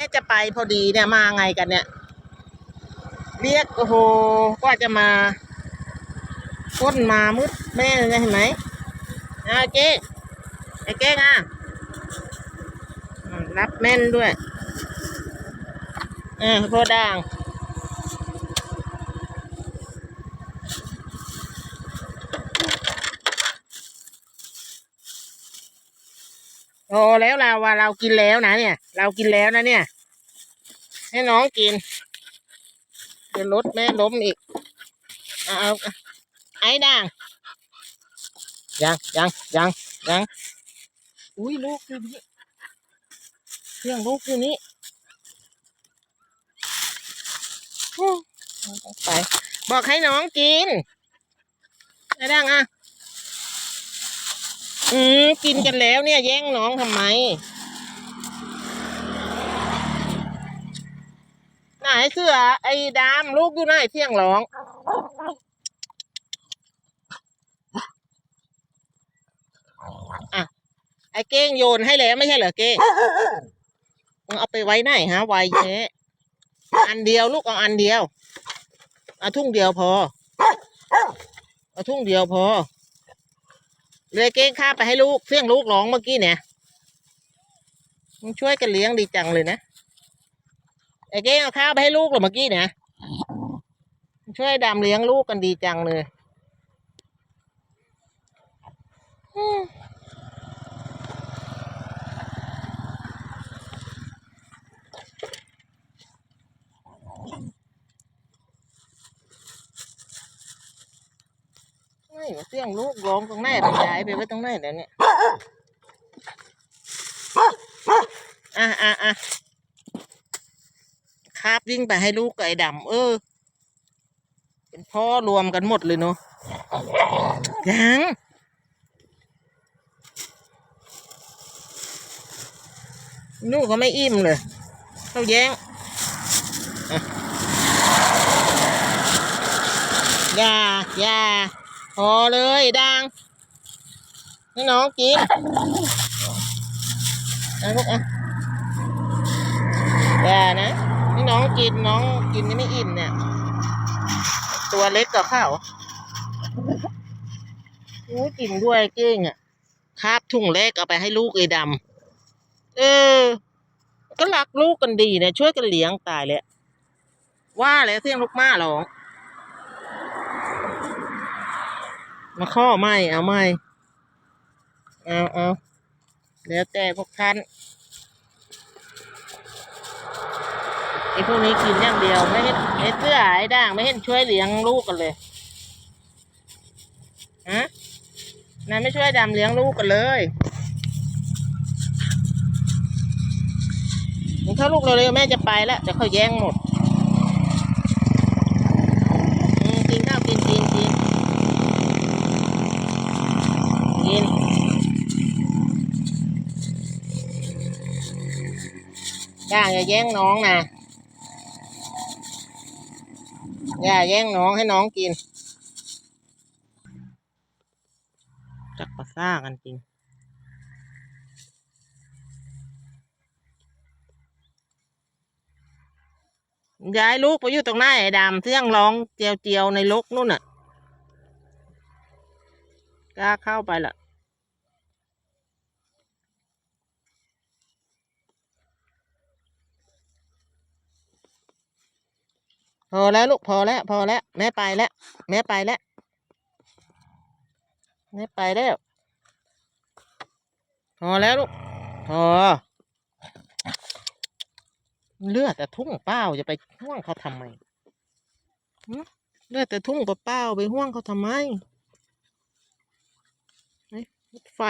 แม่จะไปพอดีเนี่ยมาไงกันเนี่ย เรียกโอ้โหกว่าจะมาพ้นมามืดแม่เลยเห็นไหมอาเก้ไอ้เก้งอะรับแม่นด้วยอ่าพ่อด่าง โอ้แล้วเราว่าเรากินแล้วนะเนี่ย เรากินแล้วนะเนี่ย ให้น้องกินเดี๋ยวรถแม่ล้มอีก เอาไอ้ด่าง ยังยังยังยังอุ้ยลูกอยู่นี่เรื่องลูกอยู่นี้ไป บอกให้น้องกินไอ้ด่างอะ อืมกินกันแล้วเนี่ยแย่งน้องทำไม ไหนเสือ ไอ้ดามลูกอยู่ไหนเสียงร้อง อะ ไอ้เก้งโยนให้แล้วไม่ใช่เหรอเก้งมึงเอาไปไว้ไหนฮะไวแท้อันเดียวลูกเอาอันเดียวเอาทุ่งเดียวพอเอาทุ่งเดียวพอ เลยเก้งข้าไปให้ลูกเสี่ยงลูกร้องเมื่อกี้เนี่ยมึงช่วยกันเลี้ยงดีจังเลยนะไอ้เก้งเอาข้าวไปให้ลูกหรอเมื่อกี้เนี่ยช่วยดำเลี้ยงลูกกันดีจังเลยอืมไม่ เสียงลูกร้องตรงไหนไปย้ายไปไว้ตรงไหนแล้วเนี่ยอะอะอะคาบวิ่งไปให้ลูกไอ้ดำเออ เป็นพ่อรวมกันหมดเลยเนาะยังลูกก็ไม่อิ่มเลยเขาแย้งอะอย่าอย่า พอเลยดังให้น้องกินนะลูกอะอย่านะนี่น้องกินน้องกินนี่ไม่อิ่มเนี่ย ตัวเล็กกับข้าวอู้กินด้วยเก้งอะคาบถุงเล็กเอาไปให้ลูกไอ้ดำเออ ก็รักลูกกันดีนะช่วยกันเลี้ยงตายแล้วว่าแล้วเสียงลูกม้าหรอง มาข้อไม่เอาไม่เอาเอาแล้วแต่พวกท่านไอ้พวกนี้กินอย่างเดียวไม่เห็นไอ้เสื้อไอ้ด่างไม่เห็นช่วยเลี้ยงลูกกันเลยฮะนายไม่ช่วยดำเลี้ยงลูกกันเลยถ้าลูกเราเร็วแม่จะไปแล้วจะเขาแย่งหมดอืมกินข้าวกินกินกินกิน ด่าอย่าแย่งน้องนะอย่าแย่งน้องให้น้องกิน จักประซ่ากันจริง ย้ายลูกไปอยู่ตรงหน้าไอ้ดำเที่ยงร้องเจียวเจียวๆในลกนู่นน่ะ กล้าเข้าไปล่ะ พอแล้วลูกพอแล้วพอแล้วแม่ไปแล้วแม่ไปแล้วแม่ไปแล้วพอแล้วลูกพอเลือดแต่ทุ่งเป้าจะไปห่วงเขาทำไมเลือดแต่ทุ่งเปล่าไปห่วงเขาทำไมไฟ